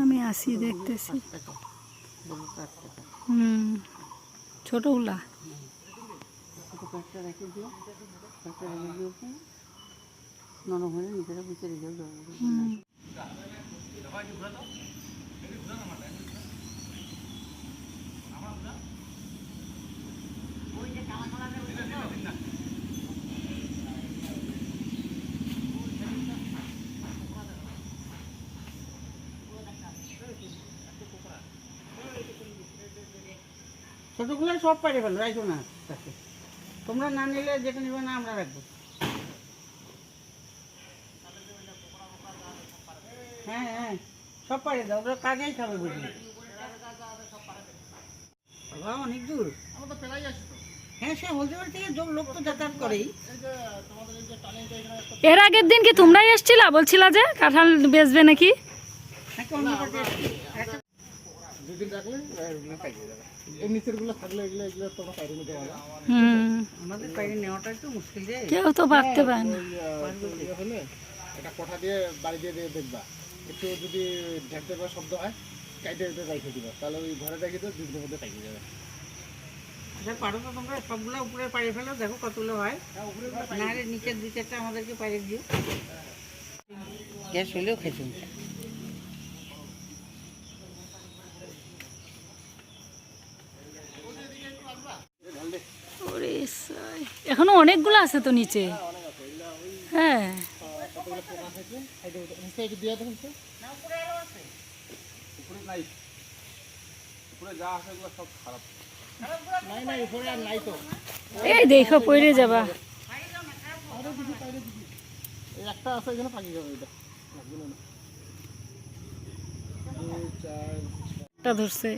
আমি আসি দেখতেছি। হুম ছোটগুলা ছোটো প্যাকটা রেখে দিও প্যাকটা রেখে দিও কি নরম হলে নিজেরা বুঝে রেখে দেবো হুম ছোটোগুলো সব পারে ফেলো রাখো না কাছে তোমরা না নিলে যেটা নেবে না আমরা রাখব। হ্যাঁ হ্যাঁ সব পারে দাও ওরা কাজেই খাবে বুঝলি বাবা অনেক দূর। হ্যাঁ সে হলদিবার থেকে লোক তো যাতায়াত করেই। এর আগের দিন কি তোমরাই এসছিলা? বলছিলা যে কাঁঠাল বেচবে নাকি? একটা দুদিন রাখলে এগুলো পাইয়ে যাবে এই নিচেরগুলো থাকলে এগুলো এগুলো তোমার সাইডে নিতে পারবে আমাদের বাইরে নেওয়াটা একটু মুশকিল রে। কেউ তো পারতে পারে না। ইয়ে এটা কোঠা দিয়ে বাড়ি দিয়ে দেখবা। একটু যদি শব্দ হয় কাইটে একটু রাইখে দিবা। তাহলে ওই ঘরে রেখে দিও দুদিনের মধ্যে পাইয়ে যাবে। আচ্ছা পারো তো তোমরা সবগুলো উপরে পাড়ে ফেলো দেখো কতগুলো হয়। না নিচের দু চারটা আমাদেরকে পাড়ে দিও। গ্যাস হলেও খেতে ওরে সাই। এখনও অনেকগুলো আছে তো নিচে হ্যাঁ কতগুলো পোকা থাকে সাইডে নিচে একটু দিয়ে দেখুন তো উপরে নাই উপরে যা আছে এগুলো সব খারাপ নাই নাই উপরে আর নাই তো এই দেখো, পড়ে যাবা। একটা আছে এখানে পাকিয়ে যাবে এটা ধরছে।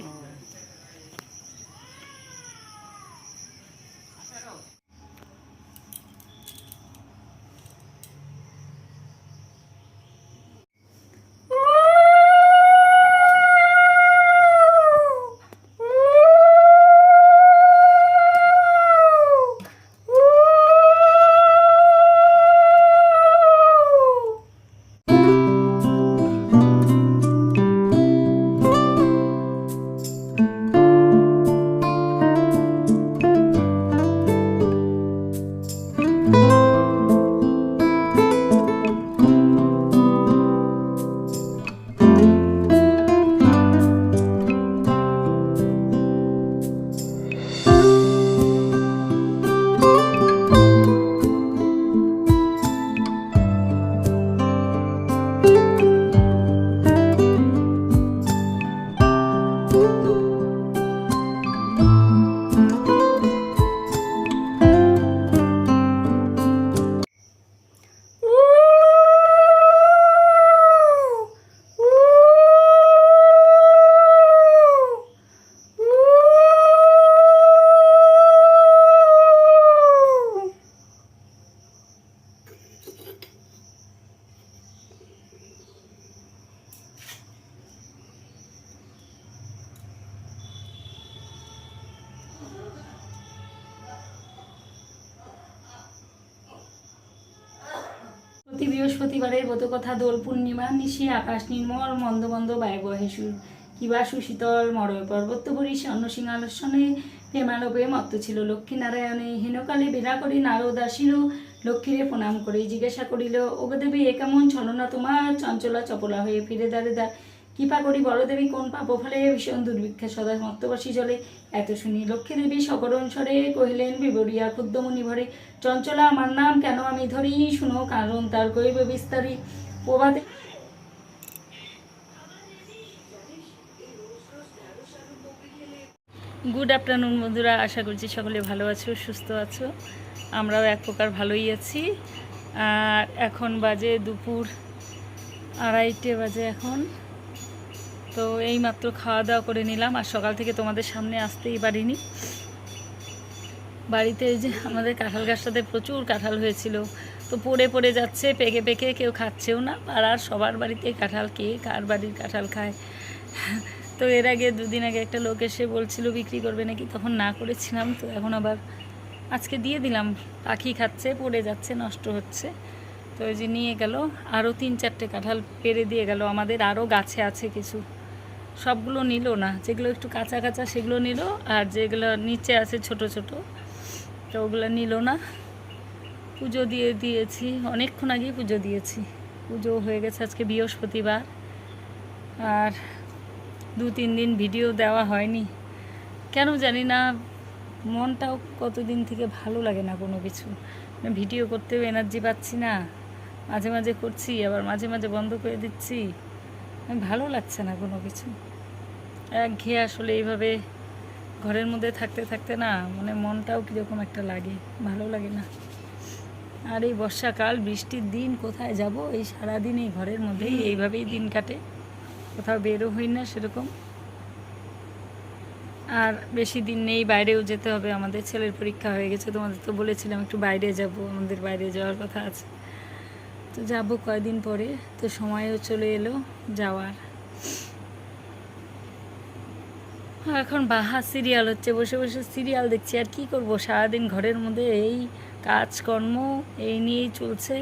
বৃহস্পতিবারের কথা দোল পূর্ণিমা নিশি আকাশ নির্মল মন্দ মন্দ বায় হেসুর কিবা সুশীতল মরয় পর্বতপুরী অন্নসিংহালসনে প্রেমালোপে মত্ত ছিল লক্ষ্মীনারায়ণে হেনকালে বেড়া করি আসিল, লক্ষ্মীরে প্রণাম করে জিজ্ঞাসা করিল ওগদেবী এ কেমন ছলনা তোমার? চঞ্চলা চপলা হয়ে ফিরে দাঁড়ে দা কৃপা করি বড়দেবী কোন পাপ ফলে ভীষণ দুর্ভিক্ষে সদা মত্তবাসী জলে। এত শুনি লক্ষ্মীদেবী সকরণ স্বরে কহিলেন, বিবরিয়া ক্ষুদ্রমণি ভরে চঞ্চলা, আমার নাম কেন আমি ধরি? শুনো কারণ তার কইব বিস্তারি প্রবাদে। গুড আফটারনুন বন্ধুরা। আশা করছি সকলে ভালো আছো, সুস্থ আছো। আমরাও এক প্রকার ভালোই আছি। আর এখন বাজে দুপুর আড়াইটে বাজে এখন। তো এই মাত্র খাওয়া দাওয়া করে নিলাম, আর সকাল থেকে তোমাদের সামনে আসতেই পারিনি। বাড়িতে যে আমাদের কাঁঠাল গাছটাতে প্রচুর কাঁঠাল হয়েছিল। তো পড়ে পড়ে যাচ্ছে, পেকে পেকে কেউ খাচ্ছেও না, আর আর সবার বাড়িতে কাঁঠাল কে, কার বাড়ির কাঁঠাল খায়? তো এর আগে দুদিন আগে একটা লোক এসে বলছিল, বিক্রি করবে নাকি? তখন না করেছিলাম, তো এখন আবার আজকে দিয়ে দিলাম। পাখি খাচ্ছে, পড়ে যাচ্ছে, নষ্ট হচ্ছে। তো ওই যে নিয়ে গেল, আরও তিন চারটে কাঁঠাল পেরে দিয়ে গেল। আমাদের আরও গাছে আছে কিছু। সবগুলো নিল না। যেগুলো একটু কাঁচা কাঁচা সেগুলো নিল, আর যেগুলো নিচে আছে ছোট ছোট, তো ওগুলো নিল না। পুজো দিয়ে দিয়েছি, অনেকক্ষণ আগেই পুজো দিয়েছি। পুজো হয়ে গেছে আজকে বৃহস্পতিবার, আর দু তিন দিন ভিডিও দেওয়া হয়নি। কেন জানি না, মনটাও কতদিন থেকে ভালো লাগে না কোনো কিছু। মানে ভিডিও করতেও এনার্জি পাচ্ছি না। মাঝে মাঝে করছি, আবার মাঝে মাঝে বন্ধ করে দিচ্ছি। ভালো লাগছে না কোনো কিছু। একঘেয়ে আসলে এইভাবে ঘরের মধ্যে থাকতে থাকতে না মানে মনটাও কীরকম একটা লাগে ভালো লাগে না। আর এই বর্ষাকাল বৃষ্টির দিন কোথায় যাব? এই সারাদিন এই ঘরের মধ্যেই এইভাবেই দিন কাটে। কোথাও বেরো হই না সেরকম। আর বেশি দিন নেই বাইরেও যেতে হবে। আমাদের ছেলের পরীক্ষা হয়ে গেছে তোমাদের তো বলেছিলাম একটু বাইরে যাব। আমাদের বাইরে যাওয়ার কথা আছে। তো যাব কয়দিন পরে, তো সময়ও চলে এলো যাওয়ার। এখন বাহা সিরিয়াল হচ্ছে, বসে বসে সিরিয়াল দেখছি, আর কি করব? সারাদিন ঘরের মধ্যে এই কাজকর্ম, এই নিয়েই চলছে।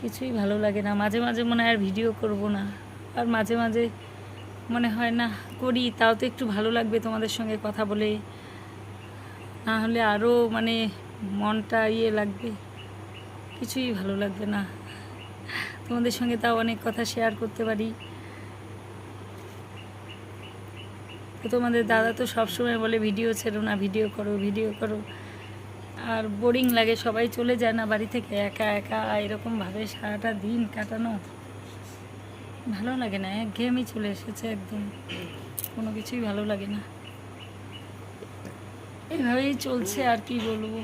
কিছুই ভালো লাগে না, মাঝে মাঝে মনে হয় আর ভিডিও করব না। আর মাঝে মাঝে মনে হয়, না, করি, তাও তো একটু ভালো লাগবে তোমাদের সঙ্গে কথা বলে। না হলে আরও মানে মনটা ইয়ে লাগবে। কিছুই ভালো লাগবে না। তোমাদের সঙ্গে তাও অনেক কথা শেয়ার করতে পারি। তো তোমাদের দাদা তো সবসময় বলে, ভিডিও ছেড়ো না, ভিডিও করো ভিডিও করো। আর বোরিং লাগে, সবাই চলে যায় না বাড়ি থেকে, একা একা, এরকমভাবে সারাটা দিন কাটানো। ভালো লাগে না, একঘেয়েমি চলে এসেছে একদম। কোনো কিছুই ভালো লাগে না। এভাবেই চলছে আর কি বলব।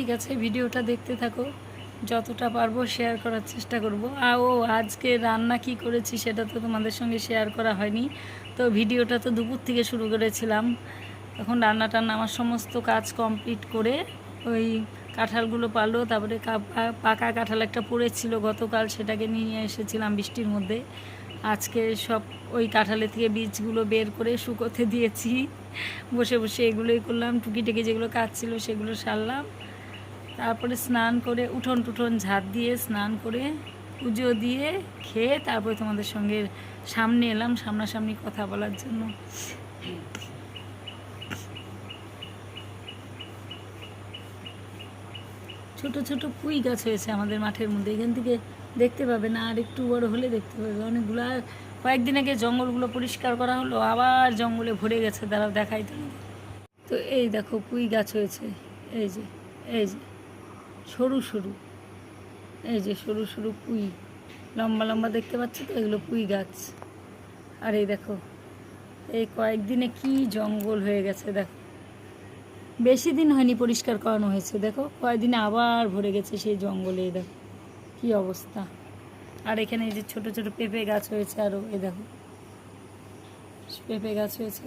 ঠিক আছে, ভিডিওটা দেখতে থাকো। যতটা পারব শেয়ার করার চেষ্টা করব। আর ও আজকে রান্না কি করেছি সেটা তো তোমাদের সঙ্গে শেয়ার করা হয়নি। তো ভিডিওটা তো দুপুর থেকে শুরু করেছিলাম। তখন রান্না টান্না আমার সমস্ত কাজ কমপ্লিট করে ওই কাঁঠালগুলো পারল তারপরে পাকা কাঁঠাল একটা পড়েছিল গতকাল, সেটাকে নিয়ে এসেছিলাম বৃষ্টির মধ্যে। আজকে সব ওই কাঁঠালের থেকে বীজগুলো বের করে শুকোতে দিয়েছি। বসে বসে এগুলোই করলাম, টুকিটাকি যেগুলো কাজ ছিল সেগুলো সারলাম। তারপরে স্নান করে উঠোন টুঠোন ঝাঁট দিয়ে, স্নান করে পুজো দিয়ে খেয়ে তারপরে তোমাদের সঙ্গে সামনে এলাম, সামনাসামনি কথা বলার জন্য। ছোট ছোট পুঁই গাছ হয়েছে আমাদের মাঠের মধ্যে। এখান থেকে দেখতে পাবে না, আর একটু বড় হলে দেখতে পাবে। অনেকগুলো আর কয়েকদিন আগে জঙ্গলগুলো পরিষ্কার করা হলো, আবার জঙ্গলে ভরে গেছে, তারা দেখাই তোমাদের তো এই দেখো, পুঁই গাছ হয়েছে। এই যে এই যে। সরু সরু। এই যে সরু সরু পুঁই। লম্বা লম্বা দেখতে পাচ্ছি তো? এগুলো পুঁই গাছ। আর এই দেখো, এই কয়েকদিনে কি জঙ্গল হয়ে গেছে দেখো। বেশি দিন হয়নি পরিষ্কার করানো হয়েছে। দেখো, কয়েকদিনে আবার ভরে গেছে সেই জঙ্গলে দেখো। কি অবস্থা। আর এখানে এই যে ছোট ছোট পেঁপে গাছ হয়েছে আরও এই দেখো। পেঁপে গাছ হয়েছে।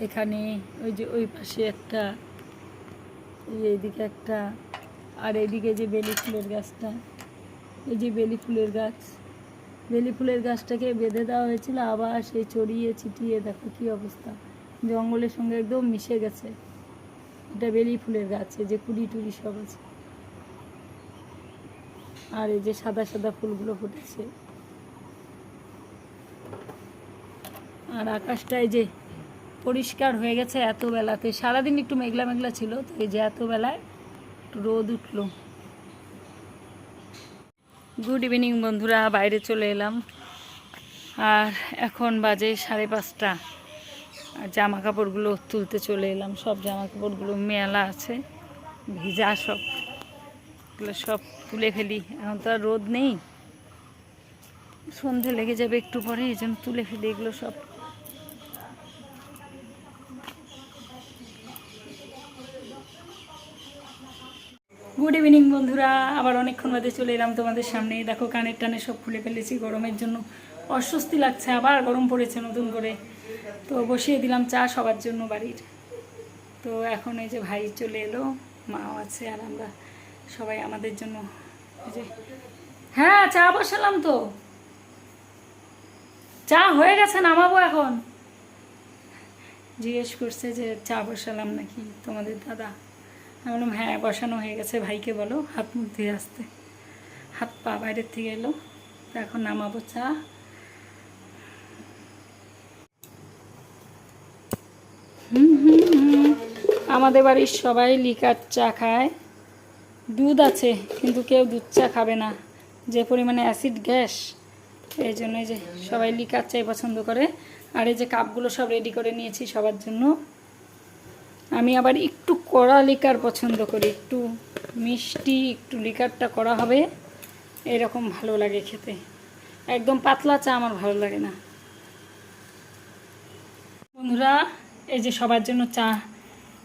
এখানে ওই যে ওই পাশে একটা এইদিকে একটা আর এইদিকে যে বেলি ফুলের গাছটা, এই যে বেলি ফুলের গাছ, বেলি ফুলের গাছটাকে বেঁধে দেওয়া হয়েছিল, আবার সেই চড়িয়ে ছিটিয়ে, দেখো কি অবস্থা। জঙ্গলের সঙ্গে একদম মিশে গেছে। এটা বেলি ফুলের গাছ যে কুড়ি টুড়ি সব আছে। আর এই যে সাদা সাদা ফুলগুলো ফুটেছে। আর আকাশটা এই যে পরিষ্কার হয়ে গেছে এত বেলাতে সারাদিন একটু মেঘলা মেঘলা ছিল, তো এই যে এত বেলায় রোদ উঠল। গুড ইভিনিং বন্ধুরা, বাইরে চলে এলাম। আর এখন বাজে সাড়ে পাঁচটা। আর জামা কাপড়গুলো তুলতে চলে এলাম। সব জামা কাপড়গুলো মেলা আছে, ভিজা সব। এগুলো সব তুলে ফেলি। এখন তো আর রোদ নেই। সন্ধে লেগে যাবে একটু পরে, এই জন্য তুলে ফেলি। এগুলো সব গুড ইভিনিং বন্ধুরা। আবার অনেকক্ষণ বাদে চলে এলাম তোমাদের সামনে। দেখো, কানের টানে সব খুলে ফেলেছি। গরমের জন্য অস্বস্তি লাগছে, আবার গরম পড়েছে নতুন করে। তো বসিয়ে দিলাম চা সবার জন্য বাড়ির। তো এখন এই যে ভাই চলে এলো, মাও আছে আর আমরা সবাই আমাদের জন্য যে হ্যাঁ চা বসালাম তো। চা হয়ে গেছে, নামাবো এখন। জিজ্ঞেস করছে যে চা বসালাম নাকি তোমাদের দাদা? আমি বললাম হ্যাঁ বসানো হয়ে গেছে, ভাইকে বলো, হাত মুখ ধুয়ে আসতে। হাত পা বাইরের থেকে এলো, এখন নামাবো চা। আমাদের বাড়ির সবাই লিকার চা খায়। দুধ আছে, কিন্তু কেউ দুধ চা খাবে না। যে পরিমাণে অ্যাসিড গ্যাস, এই জন্য এই যে সবাই লিকার চাই পছন্দ করে। আর এই যে কাপগুলো সব রেডি করে নিয়েছি সবার জন্য। আমি আবার একটু কড়া লিকার পছন্দ করি, একটু মিষ্টি, একটু লিকারটা করা হবে, এরকম ভালো লাগে খেতে। একদম পাতলা চা আমার ভালো লাগে না। বন্ধুরা, এই যে সবার জন্য চা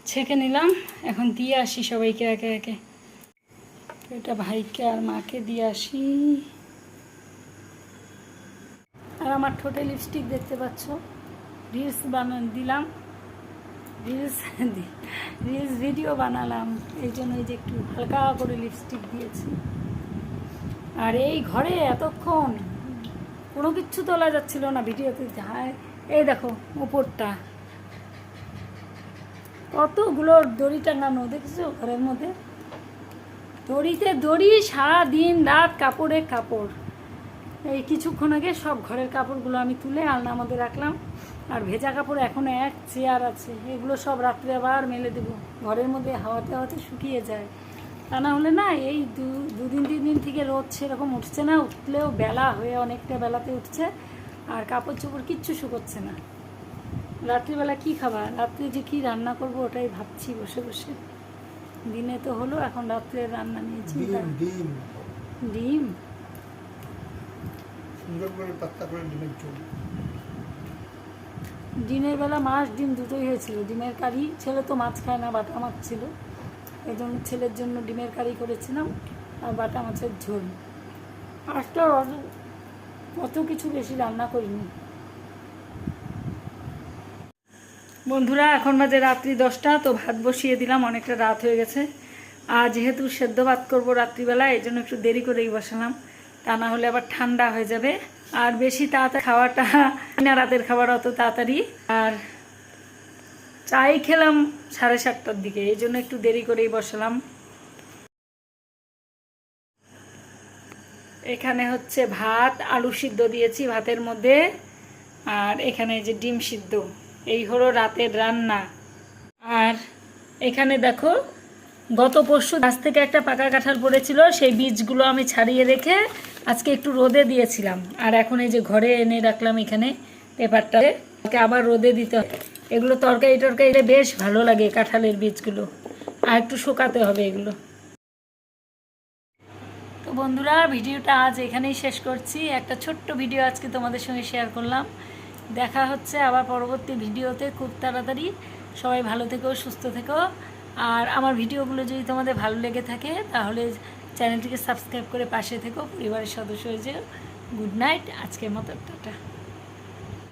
ছেঁকে নিলাম, এখন দিয়ে আসি সবাইকে একে একে। এটা ভাইকে আর মাকে দিয়ে আসি। আর আমার ঠোঁটে লিপস্টিক দেখতে পাচ্ছ রিলস বানান, দিলাম। রিলস রিলস ভিডিও বানালাম। এই জন্য এই যে একটু হালকা করে লিপস্টিক দিয়েছি। আর এই ঘরে এতক্ষণ কোনো কিচ্ছু তোলা যাচ্ছিল না ভিডিওতে যায় এই দেখো উপরটা। কতগুলো দড়ি টাঙানো, দেখেছ ঘরের মধ্যে? দড়িতে দড়ি সারা দিন রাত কাপড়ে কাপড়। এই কিছুক্ষণ আগে সব ঘরের কাপড়গুলো আমি তুলে আলনার মধ্যে রাখলাম। আর ভেজা কাপড় এখন এক চেয়ার আছে। এগুলো সব রাত্রে আবার মেলে দেবো। ঘরের মধ্যে হাওয়াতে হাওয়াতে শুকিয়ে যায়। তা না হলে না এই দু দুদিন তিন দিন থেকে রোদ সেরকম উঠছে না। উঠলেও বেলা হয়ে অনেকটা বেলাতে উঠছে। আর কাপড় চোপড় কিচ্ছু শুকোচ্ছে না। রাত্রিবেলা কি খাবার রাত্রে যে কি রান্না করব ওটাই ভাবছি বসে বসে। দিনে তো হলো এখন রাত্রে রান্না নিয়েছি ডিম? সুন্দর করে পাত্তা করে ডিমের ঝোল। দিনের বেলা মাছ ডিম দুটোই হয়েছিল। ডিমের কারি ছেলে তো মাছ খায় না, বাটা মাছ ছিল। এই জন্য ছেলের জন্য ডিমের কারি করেছিলাম আর বাটা মাছের ঝোল। অত অত কিছু বেশি রান্না করিনি। বন্ধুরা, এখন বাজে রাত্রি দশটা, তো ভাত বসিয়ে দিলাম, অনেকটা রাত হয়ে গেছে। আর যেহেতু সেদ্ধ ভাত করব রাত্রিবেলা এই জন্য একটু দেরি করেই বসালাম। তা না হলে আবার ঠান্ডা হয়ে যাবে। আর বেশি তাড়াতাড়ি খাওয়াটা, না রাতের খাবার অত তাড়াতাড়ি। আর চাই খেলাম সাড়ে সাতটার দিকে, এই জন্য একটু দেরি করেই বসালাম। এখানে হচ্ছে ভাত, আলু সিদ্ধ দিয়েছি ভাতের মধ্যে। আর এখানে যে ডিম সিদ্ধ, এই হলো রাতের রান্না। আর এখানে দেখো, গত পরশু গাছ থেকে একটা পাকা কাঁঠাল পড়েছিল, সেই বীজগুলো আমি ছাড়িয়ে রেখে আজকে একটু রোদে দিয়েছিলাম। আর এখন এই যে ঘরে এনে রাখলাম এখানে পেপারটা। আবার রোদে দিতে হবে। এগুলো তরকারি টরকারি বেশ ভালো লাগে কাঁঠালের বীজগুলো। আর একটু শুকাতে হবে এগুলো। তো বন্ধুরা, ভিডিওটা আজ এখানেই শেষ করছি। একটা ছোট্ট ভিডিও আজকে তোমাদের সঙ্গে শেয়ার করলাম। দেখা হচ্ছে আবার পরবর্তী ভিডিওতে। খুব তাড়াতাড়ি। সবাই ভালো থেকো, সুস্থ থেকো। আর আমার ভিডিওগুলো যদি তোমাদের ভালো লেগে থাকে, তাহলে চ্যানেলটিকে সাবস্ক্রাইব করে পাশে থেকো পরিবারের সদস্য হয়ে যেও। গুড নাইট আজকের মতো টাটা।